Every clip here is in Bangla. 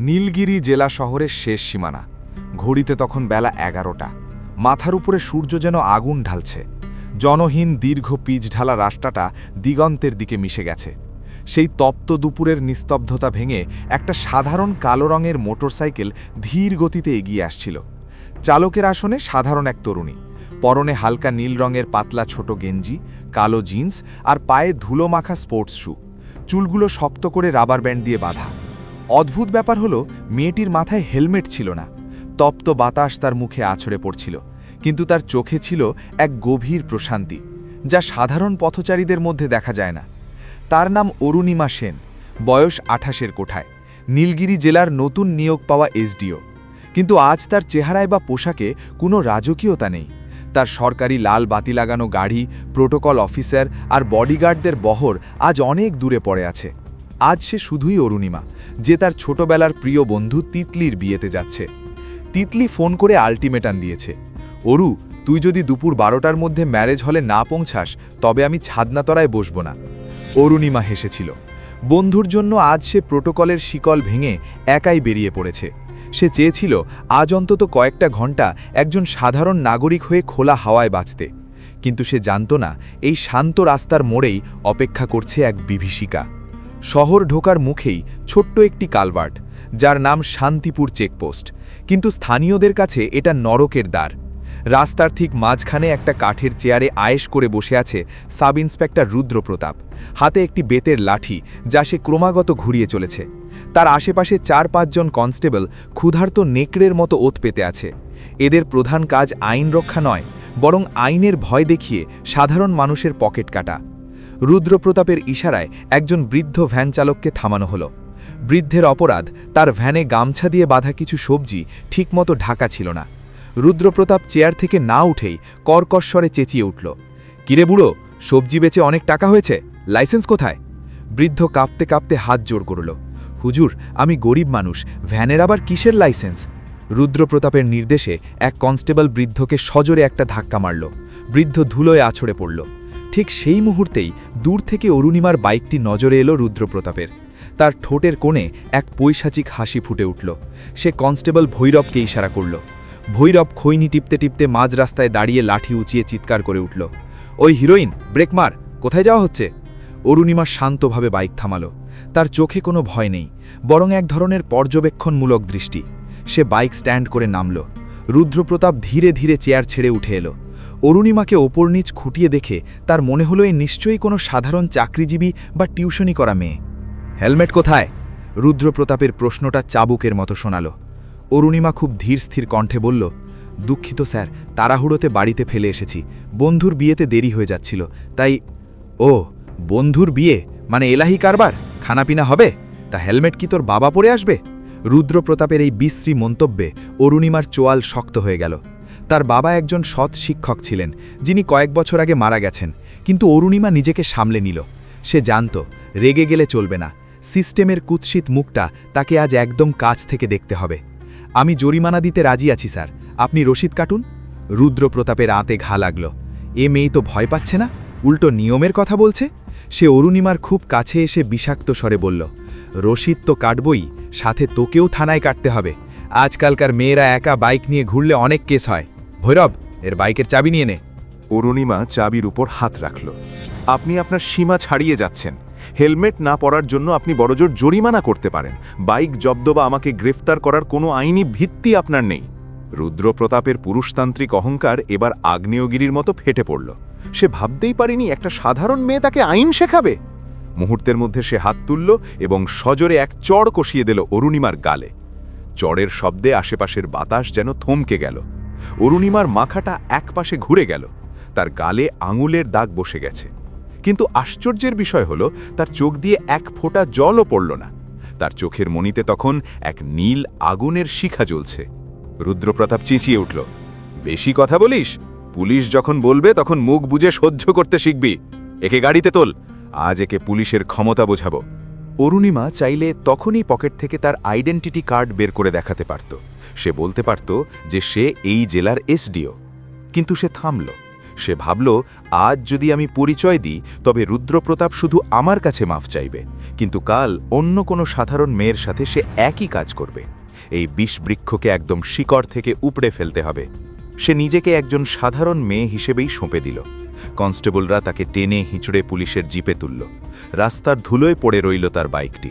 নীলগিরি জেলা শহরের শেষ সীমানা। ঘড়িতে তখন বেলা এগারোটা। মাথার উপরে সূর্য যেন আগুন ঢালছে। জনহীন দীর্ঘ পিচ ঢালা রাস্তাটা দিগন্তের দিকে মিশে গেছে। সেই তপ্ত দুপুরের নিস্তব্ধতা ভেঙে একটা সাধারণ কালো রঙের মোটরসাইকেল ধীর গতিতে এগিয়ে আসছিল। চালকের আসনে সাধারণ এক তরুণী। পরনে হালকা নীল রঙের পাতলা ছোট গেঞ্জি, কালো জিন্স আর পায়ে ধুলো মাখা স্পোর্টস শু। চুলগুলো শক্ত করে রাবার ব্যান্ড দিয়ে বাঁধা। অদ্ভুত ব্যাপার হলো, মেয়েটির মাথায় হেলমেট ছিল না। তপ্ত বাতাস তার মুখে আছড়ে পড়ছিল, কিন্তু তার চোখে ছিল এক গভীর প্রশান্তি, যা সাধারণ পথচারীদের মধ্যে দেখা যায় না। তার নাম অরুণিমা সেন, বয়স আঠাশের কোঠায়, নীলগিরি জেলার নতুন নিয়োগ পাওয়া এসডিও। কিন্তু আজ তার চেহারায় বা পোশাকে কোনো রাজকীয়তা নেই। তার সরকারি লাল বাতি লাগানো গাড়ি, প্রোটোকল অফিসার আর বডিগার্ডদের বহর আজ অনেক দূরে পড়ে আছে। আজ সে শুধুই অরুণিমা, যে তার ছোটবেলার প্রিয় বন্ধু তিতলির বিয়েতে যাচ্ছে। তিতলি ফোন করে আলটিমেটাম দিয়েছে, অরু, তুই যদি দুপুর বারোটার মধ্যে ম্যারেজ হলে না পৌঁছাস, তবে আমি ছাদনাতরায় বসব না। অরুণিমা হেসেছিল। বন্ধুর জন্য আজ সে প্রোটোকলের শিকল ভেঙে একাই বেরিয়ে পড়েছে। সে চেয়েছিল আজ অন্তত কয়েকটা ঘণ্টা একজন সাধারণ নাগরিক হয়ে খোলা হাওয়ায় বাঁচতে। কিন্তু সে জানত না, এই শান্ত রাস্তার মোড়েই অপেক্ষা করছে এক বিভীষিকা। শহর ঢোকার মুখেই ছোট্ট একটি কালভার্ট যার নাম শান্তিপুর চেকপোস্ট। কিন্তু স্থানীয়দের কাছে এটা নরকের দ্বার। রাস্তার ঠিক মাঝখানে একটা কাঠের চেয়ারে আয়েশ করে বসে আছে সাব ইন্সপেক্টর রুদ্রপ্রতাপ। হাতে একটি বেতের লাঠি, যা সে ক্রমাগত ঘুরিয়ে চলেছে। তার আশেপাশে চার পাঁচজন কনস্টেবল ক্ষুধার্ত নেকড়ের মতো ওত পেতে আছে। এদের প্রধান কাজ আইন রক্ষা নয়, বরং আইনের ভয় দেখিয়ে সাধারণ মানুষের পকেট কাটা। রুদ্রপ্রতাপের ইশারায় একজন বৃদ্ধ ভ্যান চালককে থামানো হলো। বৃদ্ধের অপরাধ, তার ভ্যানে গামছা দিয়ে বাঁধা কিছু সবজি ঠিকমতো ঢাকা ছিল না। রুদ্রপ্রতাপ চেয়ার থেকে না উঠেই কর্কশ্বরে চেঁচিয়ে উঠল। কিরে বুড়ো, সবজি বেচে অনেক টাকা হয়েছে? লাইসেন্স কোথায়? বৃদ্ধ কাঁপতে কাঁপতে হাত জোর করল। হুজুর, আমি গরিব মানুষ, ভ্যানের আবার কিসের লাইসেন্স? রুদ্রপ্রতাপের নির্দেশে এক কনস্টেবল বৃদ্ধকে সজোরে একটা ধাক্কা মারল। বৃদ্ধ ধুলোয় আছড়ে পড়ল। ঠিক সেই মুহূর্তেই দূর থেকে অরুণিমার বাইকটি নজরে এলো রুদ্রপ্রতাপের। তার ঠোঁটের কোণে এক পৈশাচিক হাসি ফুটে উঠল। সে কনস্টেবল ভৈরবকে ইশারা করল। ভৈরব খৈনি টিপতে টিপতে মাঝ রাস্তায় দাঁড়িয়ে লাঠি উঁচিয়ে চিৎকার করে উঠল। ওই হিরোইন, ব্রেক মার, কোথায় যাওয়া হচ্ছে? অরুণিমা শান্তভাবে বাইক থামালো। তার চোখে কোনো ভয় নেই, বরং এক ধরনের পর্যবেক্ষণমূলক দৃষ্টি। সে বাইক স্ট্যান্ড করে নামল। রুদ্রপ্রতাপ ধীরে ধীরে চেয়ার ছেড়ে উঠে এলো। অরুণিমাকে ওপর নিচ খুঁটিয়ে দেখে তার মনে হলো এ নিশ্চয়ই কোনো সাধারণ চাকরিজীবী বা টিউশনি করা মেয়ে। হেলমেট কোথায়? রুদ্রপ্রতাপের প্রশ্নটা চাবুকের মতো শোনালো। অরুণিমা খুব ধীর স্থির কণ্ঠে বলল, দুঃখিত স্যার, তাড়াহুড়োতে বাড়িতে ফেলে এসেছি। বন্ধুর বিয়েতে দেরি হয়ে যাচ্ছিল। তাই ও, বন্ধুর বিয়ে? মানে এলাহি কারবার? খানাপিনা হবে? তা হেলমেট কি তোর বাবা পরে আসবে? রুদ্রপ্রতাপের এই বিশ্রী মন্তব্যে অরুণিমার চোয়াল শক্ত হয়ে গেল। তার বাবা একজন সৎ শিক্ষক ছিলেন, যিনি কয়েক বছর আগে মারা গেছেন। কিন্তু অরুণিমা নিজেকে সামলে নিল। সে জানত, রেগে গেলে চলবে না। সিস্টেমের কুৎসিত মুখটা তাকে আজ একদম কাছ থেকে দেখতে হবে। আমি জরিমানা দিতে রাজি আছি, স্যার। আপনি রসিদ কাটুন। রুদ্রপ্রতাপের আঁতে ঘা লাগল। এ মেয়ে তো ভয় পাচ্ছে না? উল্টো নিয়মের কথা বলছে? সে অরুণিমার খুব কাছে এসে বিষাক্ত স্বরে বলল, রসিদ তো কাটবই, সাথে তোকেও থানায় কাটতে হবে। আজকালকার মেয়েরা একা বাইক নিয়ে ঘুরলে অনেক কেস হয়। ভৈরব, এর বাইকের চাবি নিয়ে নে। অরুণিমা চাবির উপর হাত রাখল। আপনি আপনার সীমা ছাড়িয়ে যাচ্ছেন। হেলমেট না পরার জন্য আপনি বড়জোর জরিমানা করতে পারেন। বাইক জব্দ বা আমাকে গ্রেফতার করার কোনো আইনি ভিত্তি আপনার নেই। রুদ্রপ্রতাপের পুরুষতান্ত্রিক অহংকার এবার আগ্নেয়গিরির মতো ফেটে পড়ল। সে ভাবতেই পারেনি একটা সাধারণ মেয়ে তাকে আইন শেখাবে। মুহূর্তের মধ্যে সে হাত তুলল এবং সজোরে এক চড় কষিয়ে দিল অরুণিমার গালে। চড়ের শব্দে আশেপাশের বাতাস যেন থমকে গেল। অরুণিমার মাথাটা একপাশে ঘুরে গেল। তার গালে আঙুলের দাগ বসে গেছে। কিন্তু আশ্চর্যের বিষয় হলো, তার চোখ দিয়ে এক ফোঁটা জলও পড়ল না। তার চোখের মনিতে তখন এক নীল আগুনের শিখা জ্বলছে। রুদ্রপ্রতাপ চেঁচিয়ে উঠল, বেশি কথা বলিস? পুলিশ যখন বলবে, তখন মুখ বুঝে সহ্য করতে শিখবি। একে গাড়িতে তোল, আজ একে পুলিশের ক্ষমতা বোঝাবো। অরুণিমা চাইলে তখনই পকেট থেকে তার আইডেন্টিটি কার্ড বের করে দেখাতে পারত। সে বলতে পারত যে সে এই জেলার এসডিও। কিন্তু সে থামল। সে ভাবল, আজ যদি আমি পরিচয় দিই, তবে রুদ্রপ্রতাপ শুধু আমার কাছে মাফ চাইবে। কিন্তু কাল অন্য কোনো সাধারণ মেয়ের সাথে সে একই কাজ করবে। এই বিষবৃক্ষকে একদম শিকড় থেকে উপড়ে ফেলতে হবে। সে নিজেকে একজন সাধারণ মেয়ে হিসেবেই সঁপে দিল। কনস্টেবলরা তাকে টেনে হিঁচড়ে পুলিশের জিপে তুলল। রাস্তার ধুলোয় পড়ে রইল তার বাইকটি।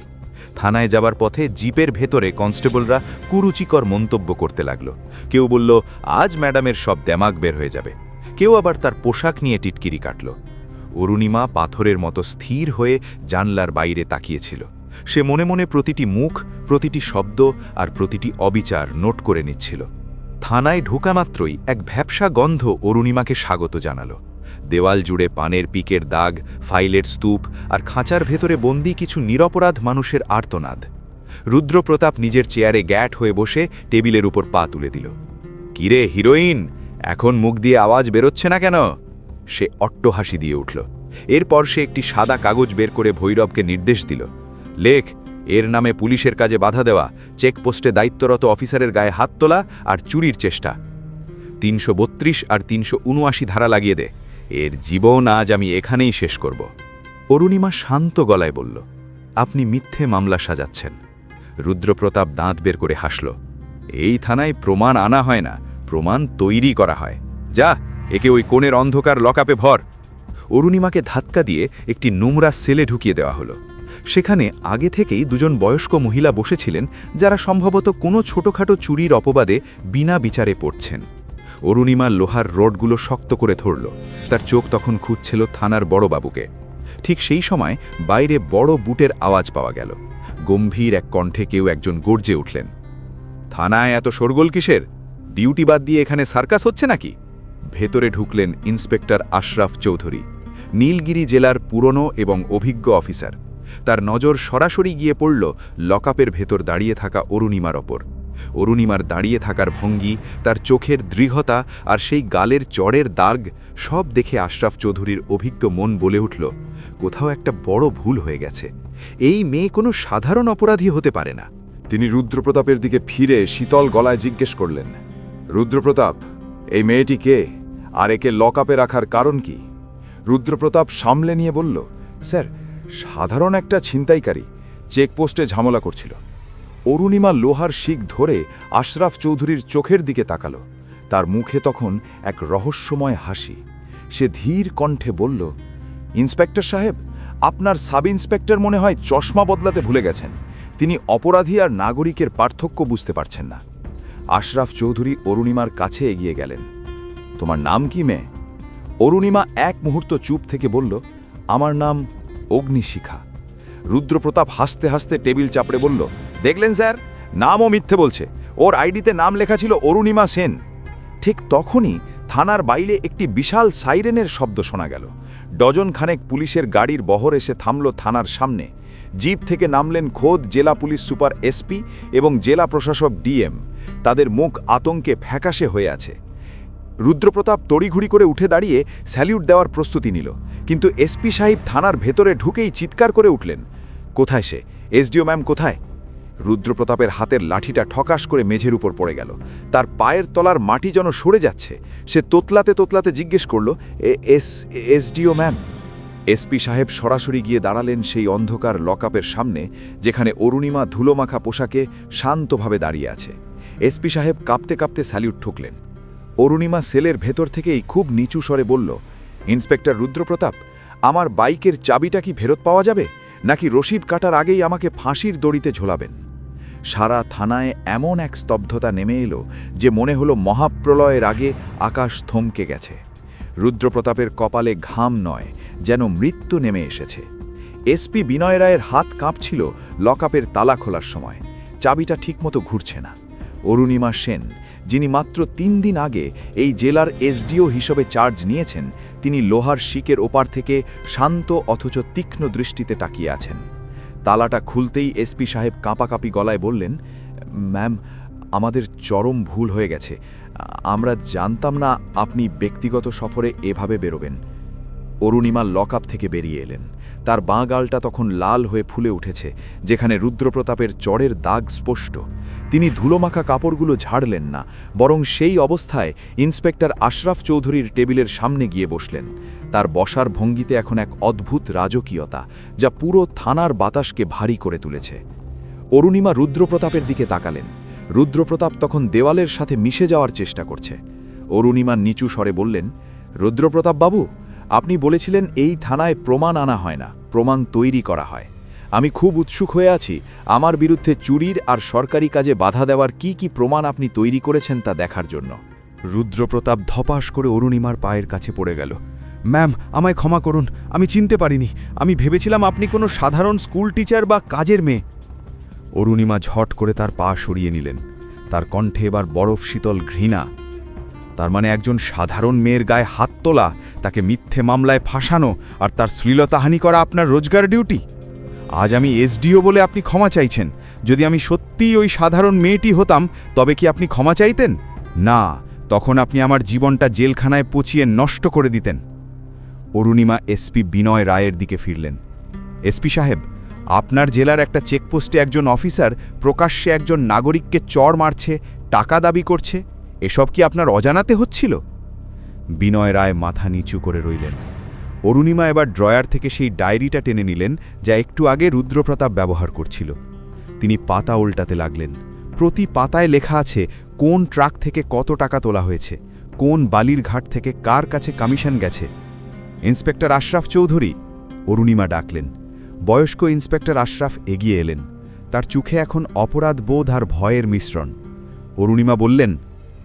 থানায় যাবার পথে জিপের ভেতরে কনস্টেবলরা কুরুচিকর মন্তব্য করতে লাগল। কেউ বলল, আজ ম্যাডামের সব দেমাগ বের হয়ে যাবে। কেউ আবার তার পোশাক নিয়ে টিটকিরি কাটল। অরুণিমা পাথরের মতো স্থির হয়ে জানলার বাইরে তাকিয়েছিল। সে মনে মনে প্রতিটি মুখ, প্রতিটি শব্দ আর প্রতিটি অবিচার নোট করে নিচ্ছিল। থানায় ঢোকামাত্রই এক ভ্যাবসা গন্ধ অরুণিমাকে স্বাগত জানালো। দেওয়াল জুড়ে পানের পিকের দাগ, ফাইলের স্তূপ আর খাঁচার ভেতরে বন্দি কিছু নিরপরাধ মানুষের আর্তনাদ। রুদ্রপ্রতাপ নিজের চেয়ারে গ্যাট হয়ে বসে টেবিলের উপর পা তুলে দিল। কিরে, হিরোইন! এখন মুখ দিয়ে আওয়াজ বেরোচ্ছে না কেন? সে অট্টহাসি দিয়ে উঠল। এরপর সে একটি সাদা কাগজ বের করে ভৈরবকে নির্দেশ দিল। লেখ, এর নামে পুলিশের কাজে বাধা দেওয়া, চেকপোস্টে দায়িত্বরত অফিসারের গায়ে হাত তোলা আর চুরির চেষ্টা। তিনশো বত্রিশ আর তিনশো উনআশি ধারা লাগিয়ে দে। এর জীবন আজ আমি এখানেই শেষ করব। অরুণিমা শান্ত গলায় বলল, আপনি মিথ্যে মামলা সাজাচ্ছেন। রুদ্রপ্রতাপ দাঁত বের করে হাসল, এই থানায় প্রমাণ আনা হয় না, প্রমাণ তৈরি করা হয়। যা, একে ওই কোণের অন্ধকার লকাপে ভর। অরুণিমাকে ধাক্কা দিয়ে একটি নোংরা সেলে ঢুকিয়ে দেওয়া হলো। সেখানে আগে থেকেই দুজন বয়স্ক মহিলা বসেছিলেন, যারা সম্ভবত কোনো ছোটখাটো চুরির অপবাদে বিনা বিচারে পড়ছেন। অরুণিমা লোহার রডগুলো শক্ত করে ধরল। তার চোখ তখন খুঁজছিল থানার বড়বাবুকে ঠিক সেই সময় বাইরে বড় বুটের আওয়াজ পাওয়া গেল। গম্ভীর এক কণ্ঠে কেউ একজন গর্জে উঠলেন। থানায় এত শোরগোল কিসের? ডিউটি বাদ দিয়ে এখানে সার্কাস হচ্ছে নাকি? ভেতরে ঢুকলেন ইন্সপেক্টর আশরাফ চৌধুরী, নীলগিরি জেলার পুরনো এবং অভিজ্ঞ অফিসার। তার নজর সরাসরি গিয়ে পড়ল লকআপের ভেতর দাঁড়িয়ে থাকা অরুণিমার ওপর। অরুণিমার দাঁড়িয়ে থাকার ভঙ্গি, তার চোখের দৃঢ়তা আর সেই গালের চড়ের দাগ সব দেখে আশরাফ চৌধুরীর অভিজ্ঞ মন বলে উঠল, কোথাও একটা বড় ভুল হয়ে গেছে। এই মেয়ে কোনো সাধারণ অপরাধী হতে পারে না। তিনি রুদ্রপ্রতাপের দিকে ফিরে শীতল গলায় জিজ্ঞেস করলেন, রুদ্রপ্রতাপ, এই মেয়েটি কে? আর একে লকআপে রাখার কারণ কি? রুদ্রপ্রতাপ সামলে নিয়ে বলল, স্যার, সাধারণ একটা ছিনতাইকারী, চেকপোস্টে ঝামেলা করছিল। অরুণিমা লোহার শিক ধরে আশরাফ চৌধুরীর চোখের দিকে তাকাল। তার মুখে তখন এক রহস্যময় হাসি। সে ধীর কণ্ঠে বলল, ইন্সপেক্টর সাহেব, আপনার সাব ইন্সপেক্টর মনে হয় চশমা বদলাতে ভুলে গেছেন। তিনি অপরাধী আর নাগরিকের পার্থক্য বুঝতে পারছেন না। আশরাফ চৌধুরী অরুণিমার কাছে এগিয়ে গেলেন। তোমার নাম কি, মেয়ে? অরুণিমা এক মুহূর্ত চুপ থেকে বলল, আমার নাম অগ্নিশিখা। রুদ্রপ্রতাপ হাসতে হাসতে টেবিল চাপড়ে বলল দেখলেন স্যার? নামও মিথ্যে বলছে। ওর আইডিতে নাম লেখা ছিল অরুণিমা সেন। ঠিক তখনই থানার বাইরে একটি বিশাল সাইরেনের শব্দ শোনা গেল। ডজন খানেক পুলিশের গাড়ির বহর এসে থামল থানার সামনে। জিপ থেকে নামলেন খোদ জেলা পুলিশ সুপার এসপি এবং জেলা প্রশাসক ডিএম। তাদের মুখ আতঙ্কে ফ্যাকাশে হয়ে আছে। রুদ্রপ্রতাপ তড়িঘড়ি করে উঠে দাঁড়িয়ে স্যালিউট দেওয়ার প্রস্তুতি নিল। কিন্তু এসপি সাহেব থানার ভেতরে ঢুকেই চিৎকার করে উঠলেন। কোথায় সে? এসডিও ম্যাম কোথায়? রুদ্রপ্রতাপের হাতের লাঠিটা ঠকাশ করে মেঝের উপর পড়ে গেল। তার পায়ের তলার মাটি যেন সরে যাচ্ছে, সে তোতলাতে তোতলাতে জিজ্ঞেস করল, "এ- এস, এসডিও ম্যাম? এসপি সাহেব সরাসরি গিয়ে দাঁড়ালেন সেই অন্ধকার লকআপের সামনে, যেখানে অরুণিমা ধুলোমাখা পোশাকে শান্তভাবে দাঁড়িয়ে আছে। এসপি সাহেব কাঁপতে কাঁপতে স্যালিউট ঠুকলেন। অরুণিমা সেলের ভেতর থেকেই খুব নিচু স্বরে বলল, ইন্সপেক্টর রুদ্রপ্রতাপ, আমার বাইকের চাবিটা কি ফেরত পাওয়া যাবে? নাকি রশিদ কাটার আগেই আমাকে ফাঁসির দড়িতে ঝোলাবেন? সারা থানায় এমন এক স্তব্ধতা নেমে এলো যে মনে হলো মহাপ্রলয়ের আগে আকাশ থমকে গেছে। রুদ্রপ্রতাপের কপালে ঘাম নয়, যেন মৃত্যু নেমে এসেছে। এসপি বিনয় রায়ের হাত কাঁপছিল লকআপের তালা খোলার সময়। চাবিটা ঠিকমতো ঘুরছে না। অরুণিমা সেন, যিনি মাত্র তিন দিন আগে এই জেলার এসডিও হিসেবে চার্জ নিয়েছেন, তিনি লোহার শিকের ওপার থেকে শান্ত অথচ তীক্ষ্ণ দৃষ্টিতে তাকিয়ে আছেন। তালাটা খুলতেই এসপি সাহেব কাঁপাকাঁপি গলায় বললেন, ম্যাম, আমাদের চরম ভুল হয়ে গেছে। আমরা জানতাম না আপনি ব্যক্তিগত সফরে এভাবে বেরোবেন। অরুণিমা লকআপ থেকে বেরিয়ে এলেন। তার বাঁ গালটা তখন লাল হয়ে ফুলে উঠেছে, যেখানে রুদ্রপ্রতাপের চড়ের দাগ স্পষ্ট। তিনি ধুলোমাখা কাপড়গুলো ঝাড়লেন না, বরং সেই অবস্থায় ইন্সপেক্টর আশরাফ চৌধুরীর টেবিলের সামনে গিয়ে বসলেন। তার বসার ভঙ্গিতে এখন এক অদ্ভুত রাজকীয়তা, যা পুরো থানার বাতাসকে ভারী করে তুলেছে। অরুণিমা রুদ্রপ্রতাপের দিকে তাকালেন। রুদ্রপ্রতাপ তখন দেওয়ালের সাথে মিশে যাওয়ার চেষ্টা করছে। অরুণিমা নিচু স্বরে বললেন রুদ্রপ্রতাপ বাবু আপনি বলেছিলেন এই থানায় প্রমাণ আনা হয় না, প্রমাণ তৈরি করা হয়। আমি খুব উৎসুক হয়ে আছি, আমার বিরুদ্ধে চুরির আর সরকারি কাজে বাধা দেওয়ার কি কি প্রমাণ আপনি তৈরি করেছেন তা দেখার জন্য। রুদ্রপ্রতাপ ধপাস করে অরুণিমার পায়ের কাছে পড়ে গেল। ম্যাম, আমায় ক্ষমা করুন, আমি চিনতে পারিনি। আমি ভেবেছিলাম আপনি কোনো সাধারণ স্কুল টিচার বা কাজের মেয়ে। অরুণিমা ঝট করে তার পা সরিয়ে নিলেন। তার কণ্ঠে এবার বরফ শীতল ঘৃণা। তার মানে একজন সাধারণ মেয়ের গায়ে হাত তোলা, তাকে মিথ্যে মামলায় ফাঁসানো আর তার শ্লীলতাহানি করা আপনার রোজগার ডিউটি। আজ আমি এসডিও বলে আপনি ক্ষমা চাইছেন। যদি আমি সত্যিই ওই সাধারণ মেয়েটি হতাম, তবে কি আপনি ক্ষমা চাইতেন? না, তখন আপনি আমার জীবনটা জেলখানায় পচিয়ে নষ্ট করে দিতেন। অরুণিমা এসপি বিনয় রায়ের দিকে ফিরলেন। এসপি সাহেব, আপনার জেলার একটা চেকপোস্টে একজন অফিসার প্রকাশ্যে একজন নাগরিককে চড় মারছে, টাকা দাবি করছে। এসব কি আপনার অজানাতে হচ্ছিল? বিনয় রায় মাথা নিচু করে রইলেন। অরুণিমা এবার ড্রয়ার থেকে সেই ডায়েরিটা টেনে নিলেন, যা একটু আগে রুদ্রপ্রতাপ ব্যবহার করছিল। তিনি পাতা উল্টাতে লাগলেন। প্রতি পাতায় লেখা আছে, কোন ট্রাক থেকে কত টাকা তোলা হয়েছে, কোন বালির ঘাট থেকে কার কাছে কমিশন গেছে। ইন্সপেক্টর আশরাফ চৌধুরী, অরুণিমা ডাকলেন। বয়স্ক ইন্সপেক্টর আশরাফ এগিয়ে এলেন। তার চোখে এখন অপরাধ বোধ আর ভয়ের মিশ্রণ। অরুণিমা বললেন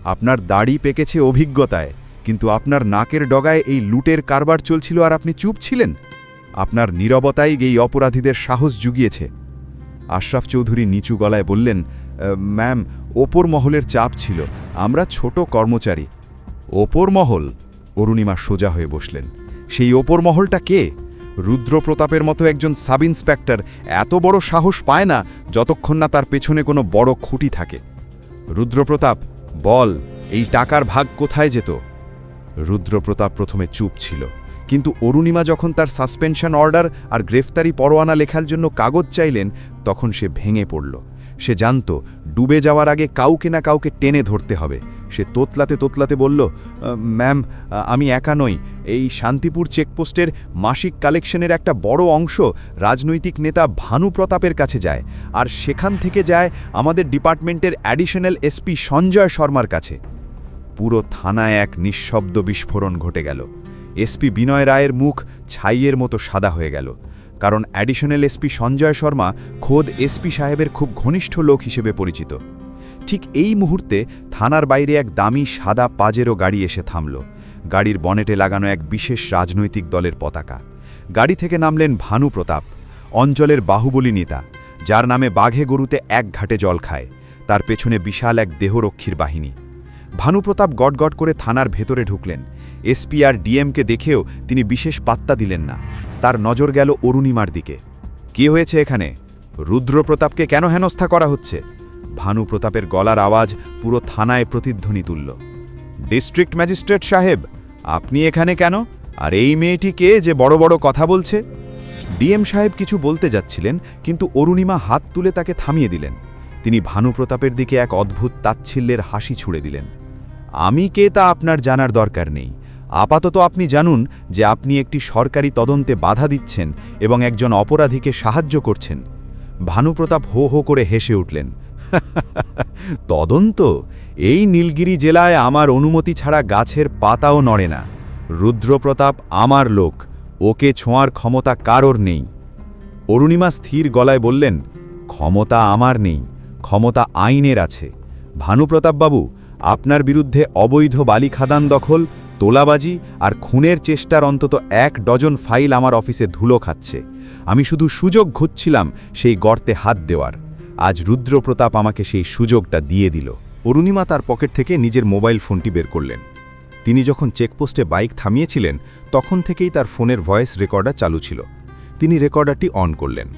আপনার দাড়ি পেকেছে অভিজ্ঞতায়, কিন্তু আপনার নাকের ডগায় এই লুটের কারবার চলছিল আর আপনি চুপ ছিলেন? আপনার নীরবতাই এই অপরাধীদের সাহস জুগিয়েছে। আশরাফ চৌধুরী নিচু গলায় বললেন ম্যাম, ওপর মহলের চাপ ছিল, আমরা ছোট কর্মচারী। ওপর মহল? অরুণিমা সোজা হয়ে বসলেন। সেই ওপর মহলটা কে? রুদ্রপ্রতাপের মতো একজন সাব ইন্সপেক্টর এত বড় সাহস পায় না, যতক্ষণ না তার পেছনে কোনো বড় খুঁটি থাকে। রুদ্রপ্রতাপ বল, এই টাকার ভাগ কোথায় যেত? রুদ্রপ্রতাপ প্রথমে চুপ ছিল, কিন্তু অরুণিমা যখন তার সাসপেনশন অর্ডার আর গ্রেফতারি পরোয়ানা লেখার জন্য কাগজ চাইলেন, তখন সে ভেঙে পড়ল। সে জানত, ডুবে যাওয়ার আগে কাউকে না কাউকে টেনে ধরতে হবে। সে তোতলাতে তোতলাতে বলল ম্যাম, আমি একা নই। এই শান্তিপুর চেকপোস্টের মাসিক কালেকশনের একটা বড় অংশ রাজনৈতিক নেতা ভানু প্রতাপের কাছে যায় আর সেখান থেকে যায় আমাদের ডিপার্টমেন্টের অ্যাডিশনাল এসপি সঞ্জয় শর্মার কাছে। পুরো থানায় এক নিঃশব্দ বিস্ফোরণ ঘটে গেল। এসপি বিনয় রায়ের মুখ ছাইয়ের মতো সাদা হয়ে গেল। কারণ অ্যাডিশনাল এসপি সঞ্জয় শর্মা খোদ এসপি সাহেবের খুব ঘনিষ্ঠ লোক হিসেবে পরিচিত। ঠিক এই মুহূর্তে থানার বাইরে এক দামি সাদা পাজেরো গাড়ি এসে থামল। গাড়ির বনেটে লাগানো এক বিশেষ রাজনৈতিক দলের পতাকা। গাড়ি থেকে নামলেন ভানু প্রতাপ, অঞ্চলের বাহুবলী নেতা, যার নামে বাঘে গরুতে এক ঘাটে জল খায়। তার পেছনে বিশাল এক দেহরক্ষীর বাহিনী। ভানুপ্রতাপ গটগট করে থানার ভেতরে ঢুকলেন। এসপি আর ডিএমকে দেখেও তিনি বিশেষ পাত্তা দিলেন না। তার নজর গেল অরুণিমার দিকে। কি হয়েছে এখানে? রুদ্রপ্রতাপকে কেন হেনস্থা করা হচ্ছে? ভানুপ্রতাপের গলার আওয়াজ পুরো থানায় প্রতিধ্বনি তুলল। ডিস্ট্রিক্ট ম্যাজিস্ট্রেট সাহেব, আপনি এখানে কেন? আর এই মেয়েটি কে যে বড় বড় কথা বলছে? ডিএম সাহেব কিছু বলতে যাচ্ছিলেন, কিন্তু অরুণিমা হাত তুলে তাকে থামিয়ে দিলেন। তিনি ভানু প্রতাপের দিকে এক অদ্ভুত তাচ্ছিল্যের হাসি ছুড়ে দিলেন। আমি কে তা আপনার জানার দরকার নেই। আপাতত আপনি জানুন যে আপনি একটি সরকারি তদন্তে বাধা দিচ্ছেন এবং একজন অপরাধীকে সাহায্য করছেন। ভানুপ্রতাপ হো হো করে হেসে উঠলেন। তদন্ত? এই নীলগিরি জেলায় আমার অনুমতি ছাড়া গাছের পাতাও নড়ে না। রুদ্রপ্রতাপ আমার লোক, ওকে ছোঁয়ার ক্ষমতা কারোর নেই। অরুণিমা স্থির গলায় বললেন, ক্ষমতা আমার নেই, ক্ষমতা আইনের আছে। ভানুপ্রতাপবাবু, আপনার বিরুদ্ধে অবৈধ বালি খাদান দখল, তোলাবাজি আর খুনের চেষ্টার অন্তত এক ডজন ফাইল আমার অফিসে ধুলো খাচ্ছে। আমি শুধু সুযোগ খুঁজছিলাম সেই গর্তে হাত দেওয়ার। আজ রুদ্রপ্রতাপ আমাকে সেই সুযোগটা দিয়ে দিল। অরুণিমা তার পকেট থেকে নিজের মোবাইল ফোনটি বের করলেন। তিনি যখন চেকপোস্টে বাইক থামিয়েছিলেন, তখন থেকেই তার ফোনের ভয়েস রেকর্ডার চালু ছিল। তিনি রেকর্ডারটি অন করলেন।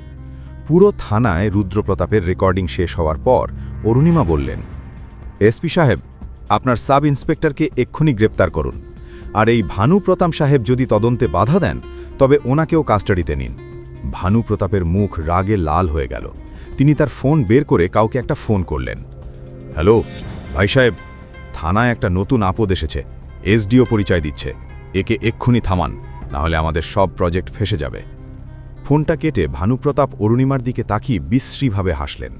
পুরো থানায় রুদ্রপ্রতাপের রেকর্ডিং শেষ হওয়ার পর অরুণিমা বললেন এসপি সাহেব, আপনার সাব ইন্সপেক্টরকে এক্ষুনি গ্রেপ্তার করুন। আর এই ভানু প্রতাপ সাহেব যদি তদন্তে বাধা দেন, তবে ওনাকেও কাস্টাডিতে নিন। ভানু প্রতাপের মুখ রাগে লাল হয়ে গেল। তিনি তার ফোন বের করে কাউকে একটা ফোন করলেন। হ্যালো, ভাই সাহেব, থানায় একটা নতুন আপদ এসেছে। এসডিও পরিচয় দিচ্ছে। একে এক্ষুনি থামান, নাহলে আমাদের সব প্রজেক্ট ফেসে যাবে। ফোনটা কেটে ভানুপ্রতাপ অরুণিমার দিকে তাকিয়ে বিশ্রীভাবে হাসলেন।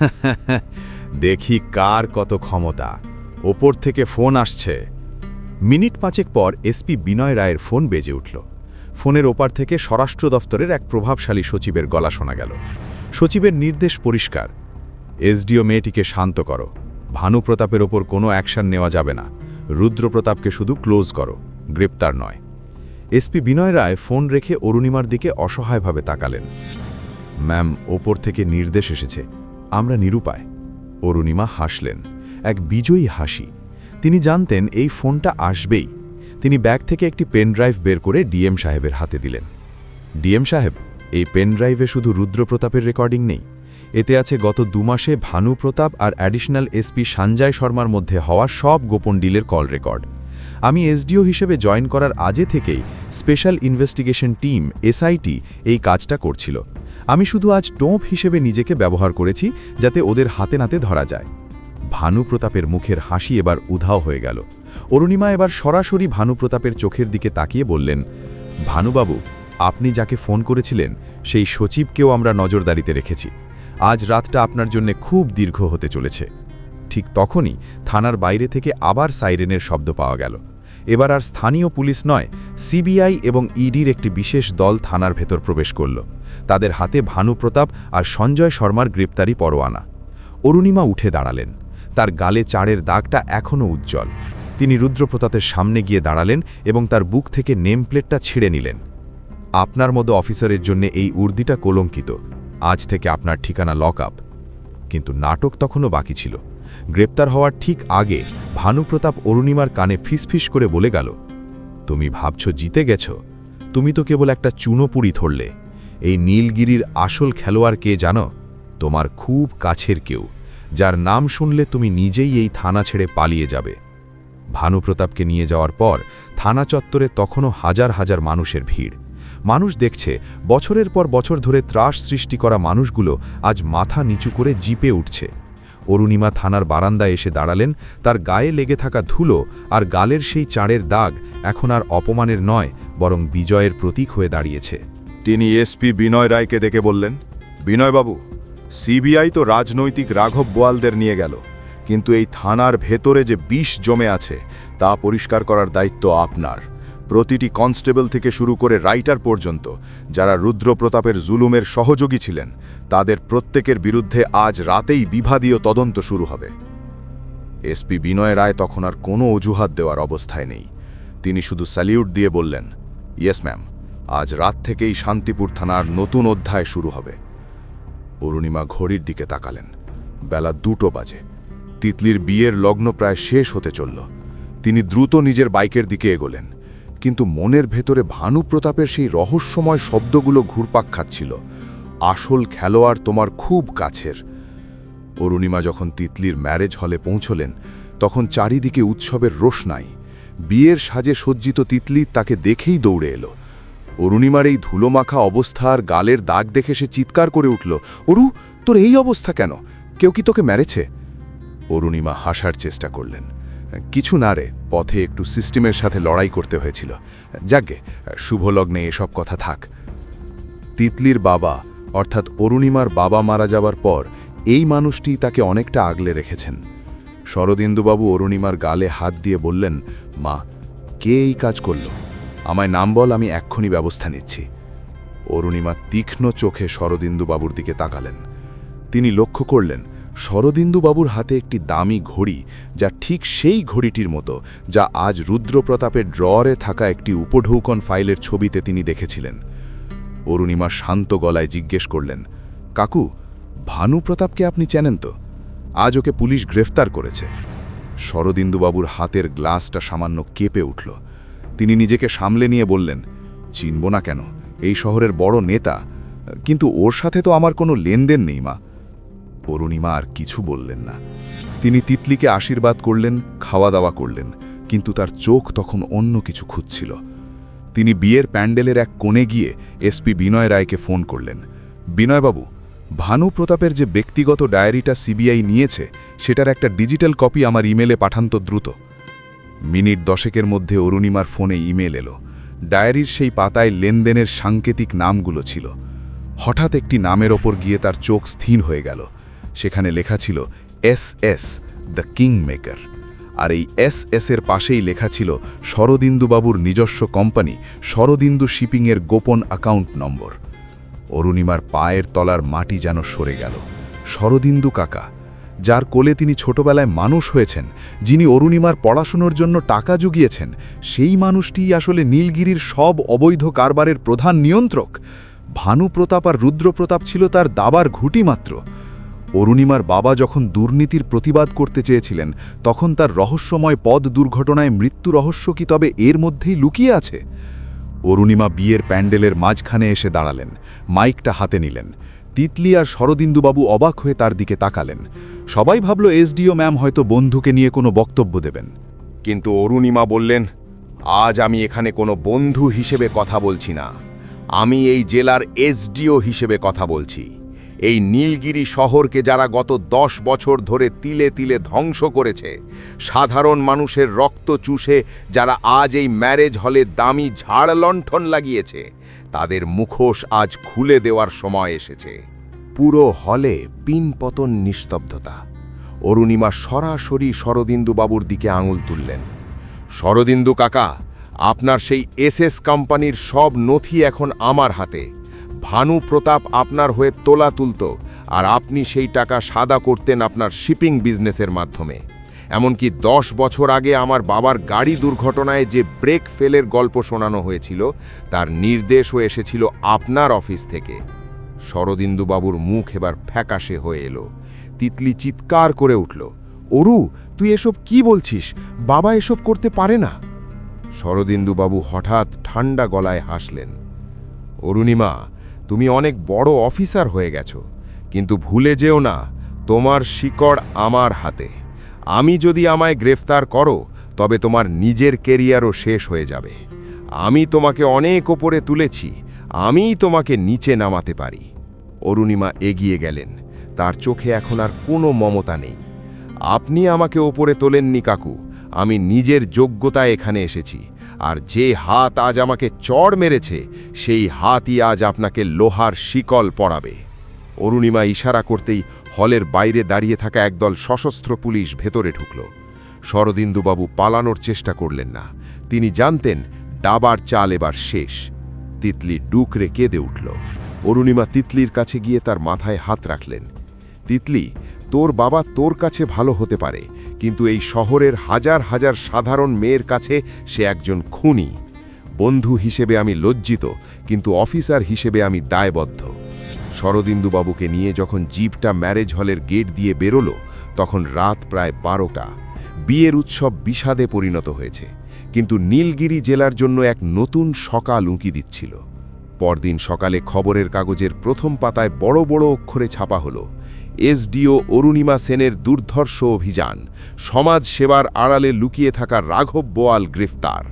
দেখি কার কত ক্ষমতা। ওপর থেকে ফোন আসছে। মিনিট পাঁচেক পর এসপি বিনয় রায়ের ফোন বেজে উঠল। ফোনের ওপার থেকে স্বরাষ্ট্র দফতরের এক প্রভাবশালী সচিবের গলা শোনা গেল। সচিবের নির্দেশ পরিষ্কার। এসডিও মেয়েটিকে শান্ত করো। ভানুপ্রতাপের ওপর কোনো অ্যাকশন নেওয়া যাবে না। রুদ্রপ্রতাপকে শুধু ক্লোজ করো। গ্রেপ্তার নয়। এসপি বিনয় রায় ফোন রেখে অরুণিমার দিকে অসহায়ভাবে তাকালেন। ম্যাম, ওপর থেকে নির্দেশ এসেছে। আমরা নিরুপায়। অরুণিমা হাসলেন। এক বিজয়ী হাসি। তিনি জানতেন এই ফোনটা আসবেই। তিনি ব্যাগ থেকে একটি পেন ড্রাইভ বের করে ডিএম সাহেবের হাতে দিলেন। ডিএম সাহেব এই পেনড্রাইভে শুধু রুদ্রপ্রতাপের রেকর্ডিং নেই। এতে আছে গত দুমাসে ভানু প্রতাপ আর অ্যাডিশনাল এসপি সঞ্জয় শর্মার মধ্যে হওয়া সব গোপন ডিলের কল রেকর্ড। আমি এসডিও হিসেবে জয়েন করার আজে থেকেই স্পেশাল ইনভেস্টিগেশন টিম, এসআইটি, এই কাজটা করছিল। আমি শুধু আজ টোপ হিসেবে নিজেকে ব্যবহার করেছি যাতে ওদের হাতে নাতে ধরা যায়। ভানু প্রতাপের মুখের হাসি এবার উধাও হয়ে গেল। অরুণিমা এবার সরাসরি ভানু প্রতাপের চোখের দিকে তাকিয়ে বললেন, ভানুবাবু আপনি যাকে ফোন করেছিলেন, সেই সচিবকেও আমরা নজরদারিতে রেখেছি। আজ রাতটা আপনার জন্য খুব দীর্ঘ হতে চলেছে। ঠিক তখনই থানার বাইরে থেকে আবার সাইরেনের শব্দ পাওয়া গেল। এবার আর স্থানীয় পুলিশ নয়, সিবিআই এবং ইডির একটি বিশেষ দল থানার ভেতর প্রবেশ করল। তাদের হাতে ভানু প্রতাপ আর সঞ্জয় শর্মার গ্রেপ্তারি পরোয়ানা। অরুণিমা উঠে দাঁড়ালেন। তার গালে চাড়ের দাগটা এখনও উজ্জ্বল। তিনি রুদ্রপ্রতাপের সামনে গিয়ে দাঁড়ালেন এবং তার বুক থেকে নেম প্লেটটা ছিঁড়ে নিলেন। আপনার মতো অফিসারের জন্য এই উর্দিটা কলঙ্কিত। আজ থেকে আপনার ঠিকানা লক আপ কিন্তু নাটক তখনও বাকি ছিল। গ্রেপ্তার হওয়ার ঠিক আগে ভানুপ্রতাপ অরুণিমার কানে ফিসফিস করে বলে গেল, তুমি ভাবছ জিতে গেছ? তুমি তো কেবল একটা চুনোপুরি ধরলে। এই নীলগিরির আসল খেলোয়াড় কে জানো? তোমার খুব কাছের কেউ, যার নাম শুনলে তুমি নিজেই এই থানা ছেড়ে পালিয়ে যাবে। ভানুপ্রতাপকে নিয়ে যাওয়ার পর থানা চত্বরে তখনও হাজার হাজার মানুষের ভিড়। মানুষ দেখছে, বছরের পর বছর ধরে ত্রাস সৃষ্টি করা মানুষগুলো আজ মাথা নিচু করে জিপে উঠছে। অরুণিমা থানার বারান্দায় এসে দাঁড়ালেন, তার গায়ে লেগে থাকা ধুলো আর গালের সেই চাঁড়ের দাগ এখন আর অপমানের নয়, বরং বিজয়ের প্রতীক হয়ে দাঁড়িয়েছে। তিনি এসপি বিনয় রায়কে দেখে বললেন, বিনয়বাবু, সিবিআই তো রাজনৈতিক রাঘব বোয়ালদের নিয়ে গেল, কিন্তু এই থানার ভেতরে যে বিষ জমে আছে, তা পরিষ্কার করার দায়িত্ব আপনার। প্রতিটি কনস্টেবল থেকে শুরু করে রাইটার পর্যন্ত, যারা রুদ্রপ্রতাপের জুলুমের সহযোগী ছিলেন, তাদের প্রত্যেকের বিরুদ্ধে আজ রাতেই বিভাদীয় তদন্ত শুরু হবে। এসপি বিনয় রায় তখন আর কোনো অজুহাত দেওয়ার অবস্থায় নেই। তিনি শুধু স্যালিউট দিয়ে বললেন, ইয়েস, ম্যাম, আজ রাত থেকেই শান্তিপুর থানার নতুন অধ্যায় শুরু হবে। অরুণিমা ঘড়ির দিকে তাকালেন। বেলা দুটো বাজে। তিতলির বিয়ের লগ্ন প্রায় শেষ হতে চলল। তিনি দ্রুত নিজের বাইকের দিকে এগোলেন। কিন্তু মনের ভেতরে ভানু প্রতাপের সেই রহস্যময় শব্দগুলো ঘুরপাক খাচ্ছিল। আসল খেলোয়াড় তোমার খুব কাছের। অরুণিমা যখন তিতলির ম্যারেজ হলে পৌঁছলেন, তখন চারিদিকে উৎসবের রোশনাই বিয়ের সাজে সজ্জিত তিতলি তাকে দেখেই দৌড়ে এলো। অরুণিমার এই ধুলোমাখা অবস্থা আর গালের দাগ দেখে সে চিৎকার করে উঠল, অরু, তোর এই অবস্থা কেন? কেউ কি তোকে মেরেছে? অরুণিমা হাসার চেষ্টা করলেন। কিছু না রে পথে একটু সিস্টেমের সাথে লড়াই করতে হয়েছিল। যাকে শুভলগ্নে এসব কথা থাক। তিতলির বাবা, অর্থাৎ অরুণিমার বাবা মারা যাবার পর এই মানুষটি তাকে অনেকটা আগলে রেখেছেন। শরদিন্দুবাবু অরুণিমার গালে হাত দিয়ে বললেন, মা, কে এই কাজ করল? আমায় নাম বল, আমি এক্ষুনি ব্যবস্থা নিচ্ছি। অরুণিমা তীক্ষ্ণ চোখে শরদিন্দুবাবুর দিকে তাকালেন। তিনি লক্ষ্য করলেন শরদিন্দুবাবুর হাতে একটি দামি ঘড়ি, যা ঠিক সেই ঘড়িটির মতো, যা আজ রুদ্রপ্রতাপের ড্রয়ারে থাকা একটি উপঢৌকন ফাইলের ছবিতে তিনি দেখেছিলেন। অরুণিমা শান্ত গলায় জিজ্ঞেস করলেন, কাকু ভানু প্রতাপকে আপনি চেনেন তো? আজ ওকে পুলিশ গ্রেফতার করেছে। শরদিন্দুবাবুর হাতের গ্লাসটা সামান্য কেঁপে উঠল। তিনি নিজেকে সামলে নিয়ে বললেন, চিনব না কেন, এই শহরের বড় নেতা, কিন্তু ওর সাথে তো আমার কোনো লেনদেন নেই, মা। অরুণিমা আর কিছু বললেন না। তিনি তিতলিকে আশীর্বাদ করলেন খাওয়া দাওয়া করলেন, কিন্তু তার চোখ তখন অন্য কিছু খুঁজছিল। তিনি বিয়ের প্যান্ডেলের এক কোণে গিয়ে এসপি বিনয় রায়কে ফোন করলেন। বিনয়বাবু, ভানু প্রতাপের যে ব্যক্তিগত ডায়েরিটা সিবিআই নিয়েছে, সেটার একটা ডিজিটাল কপি আমার ইমেলে পাঠান তো দ্রুত। মিনিট দশেকের মধ্যে অরুণিমার ফোনে ইমেল এলো। ডায়েরির সেই পাতায় লেনদেনের সাংকেতিক নামগুলো ছিল। হঠাৎ একটি নামের ওপর গিয়ে তার চোখ স্থির হয়ে গেল। সেখানে লেখা ছিল S S, the king maker আর এই এস এস এর পাশেই লেখা ছিল শরদিন্দুবাবুর নিজস্ব কোম্পানি শরদিন্দু শিপিংয়ের গোপন অ্যাকাউন্ট নম্বর। অরুণিমার পায়ের তলার মাটি যেন সরে গেল। শরদিন্দু কাকা, যার কোলে তিনি ছোটবেলায় মানুষ হয়েছেন, যিনি অরুণিমার পড়াশুনোর জন্য টাকা জুগিয়েছেন, সেই মানুষটিই আসলে নীলগিরির সব অবৈধ কারবারের প্রধান নিয়ন্ত্রক। ভানু প্রতাপ আর রুদ্রপ্রতাপ ছিল তার দাবার ঘুঁটি মাত্র। অরুণিমার বাবা যখন দুর্নীতির প্রতিবাদ করতে চেয়েছিলেন, তখন তার রহস্যময় পদ দুর্ঘটনায় মৃত্যু রহস্য কি তবে এর মধ্যেই লুকিয়ে আছে? অরুণিমা বিয়ের প্যান্ডেলের মাঝখানে এসে দাঁড়ালেন, মাইকটা হাতে নিলেন। তিতলি আর শরদিন্দুবাবু অবাক হয়ে তার দিকে তাকালেন। সবাই ভাবল, এসডিও ম্যাম হয়তো বন্ধুকে নিয়ে কোনো বক্তব্য দেবেন। কিন্তু অরুণিমা বললেন, আজ আমি এখানে কোনো বন্ধু হিসেবে কথা বলছি না। আমি এই জেলার এসডিও হিসেবে কথা বলছি। এই নীলগিরি শহরকে যারা গত দশ বছর ধরে তিলে তিলে ধ্বংস করেছে, সাধারণ মানুষের রক্ত চুষে যারা আজ এই ম্যারেজ হলে দামি ঝাড় লণ্ঠন লাগিয়েছে, তাদের মুখোশ আজ খুলে দেওয়ার সময় এসেছে। পুরো হলে পিনপতন নিস্তব্ধতা। অরুণিমা সরাসরি শরদিন্দুবাবুর দিকে আঙুল তুললেন। শরদিন্দু কাকা, আপনার সেই এসএস কোম্পানির সব নথি এখন আমার হাতে। ভানু প্রতাপ আপনার হয়ে তোলা তুলত, আর আপনি সেই টাকা সাদা করতেন আপনার শিপিং বিজনেসের মাধ্যমে। এমনকি দশ বছর আগে আমার বাবার গাড়ি দুর্ঘটনায় যে ব্রেক ফেলের গল্প শোনানো হয়েছিল, তার নির্দেশও এসেছিল আপনার অফিস থেকে। শরদিন্দুবাবুর মুখ এবার ফ্যাকাশে হয়ে এলো। তিতলি চিৎকার করে উঠল, অরু, তুই এসব কি বলছিস? বাবা এসব করতে পারে না? শরদিন্দুবাবু হঠাৎ ঠান্ডা গলায় হাসলেন, অরুণিমা তুমি অনেক বড় অফিসার হয়ে গেছো। কিন্তু ভুলে যেও না, তোমার শিকড় আমার হাতে। আমি যদি আমায় গ্রেফতার করো, তবে তোমার নিজের কেরিয়ারও শেষ হয়ে যাবে। আমি তোমাকে অনেক ওপরে তুলেছি, আমিই তোমাকে নিচে নামাতে পারি। অরুণিমা এগিয়ে গেলেন, তার চোখে এখন আর কোনো মমতা নেই। আপনি আমাকে ওপরে তোলেননি কাকু, আমি নিজের যোগ্যতায় এখানে এসেছি। আর যে হাত আজ আমাকে চড় মেরেছে, সেই হাতই আজ আপনাকে লোহার শিকল পড়াবে অরুণিমা ইশারা করতেই হলের বাইরে দাঁড়িয়ে থাকা একদল সশস্ত্র পুলিশ ভেতরে ঢুকল। শরদিন্দুবাবু পালানোর চেষ্টা করলেন না। তিনি জানতেন ডাবার চাল এবার শেষ। তিতলি ডুকরে কেঁদে উঠল। অরুণিমা তিতলির কাছে গিয়ে তার মাথায় হাত রাখলেন। তিতলি, তোর বাবা তোর কাছে ভালো হতে পারে। কিন্তু এই শহরের হাজার হাজার সাধারণ মেয়ের কাছে সে একজন খুনি। বন্ধু হিসেবে আমি লজ্জিত, কিন্তু অফিসার হিসেবে আমি দায়বদ্ধ। শরদিন্দুবাবুকে নিয়ে যখন জিপটা ম্যারেজ হলের গেট দিয়ে বেরোলো, তখন রাত প্রায় বারোটা। বিয়ের উৎসব বিষাদে পরিণত হয়েছে, কিন্তু নীলগিরি জেলার জন্য এক নতুন সকাল উঁকি দিচ্ছিল। পরদিন সকালে খবরের কাগজের প্রথম পাতায় বড় বড় অক্ষরে ছাপা হলো এসডিও অরুণিমা সেনের দুর্ধর্ষ অভিযান। সমাজ সেবার আড়ালে লুকিয়ে থাকা রাঘব বোয়াল গ্রেফতার।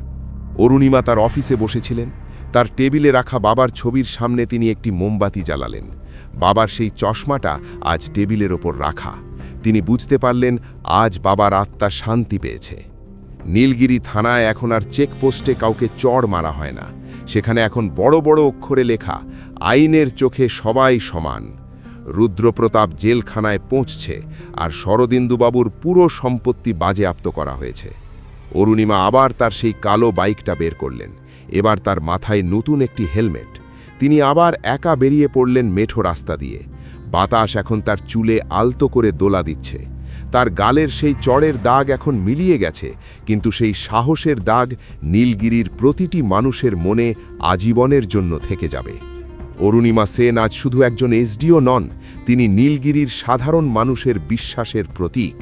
অরুণিমা তার অফিসে বসেছিলেন। তার টেবিলে রাখা বাবার ছবির সামনে তিনি একটি মোমবাতি জ্বালালেন। বাবার সেই চশমাটা আজ টেবিলের ওপর রাখা। তিনি বুঝতে পারলেন, আজ বাবার আত্মা শান্তি পেয়েছে। নীলগিরি থানায় এখন আর চেকপোস্টে কাউকে চড় মারা হয় না। সেখানে এখন বড় বড় অক্ষরে লেখা, আইনের চোখে সবাই সমান। রুদ্রপ্রতাপ জেলখানায় পৌঁছছে আর শরদিন্দুবাবুর পুরো সম্পত্তি বাজেয়াপ্ত করা হয়েছে। অরুণিমা আবার তার সেই কালো বাইকটা বের করলেন। এবার তার মাথায় নতুন একটি হেলমেট। তিনি আবার একা বেরিয়ে পড়লেন মেঠো রাস্তা দিয়ে। বাতাস এখন তার চুলে আলতো করে দোলা দিচ্ছে। তার গালের সেই চড়ের দাগ এখন মিলিয়ে গেছে, কিন্তু সেই সাহসের দাগ নীলগিরির প্রতিটি মানুষের মনে আজীবনের জন্য থেকে যাবে। অরুণিমা সেন আজ শুধু একজন এসডিও নন, তিনি নীলগিরির সাধারণ মানুষের বিশ্বাসের প্রতীক।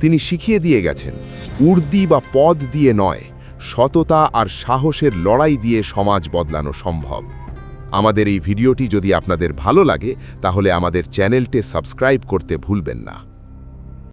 তিনি শিখিয়ে দিয়ে গেছেন, উর্দি বা পদ দিয়ে নয়, সততা আর সাহসের লড়াই দিয়ে সমাজ বদলানো সম্ভব। আমাদের এই ভিডিওটি যদি আপনাদের ভালো লাগে, তাহলে আমাদের চ্যানেলটি সাবস্ক্রাইব করতে ভুলবেন না।